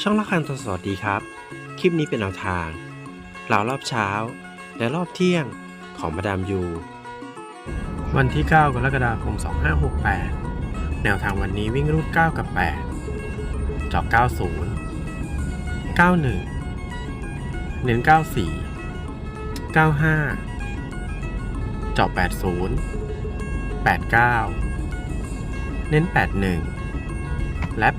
ช่องละคันสวัสดีครับ คลิปนี้เป็นแนวทางเหล่ารอบเช้า และรอบเที่ยงของมาดามยู วันที่ 9 กรกฎาคม 2568 แนวทางวันนี้วิ่งรูด 9 กับ 8 จอก 90 91 เน้น 94 95 จอก 80 89 เน้น 81 และ 85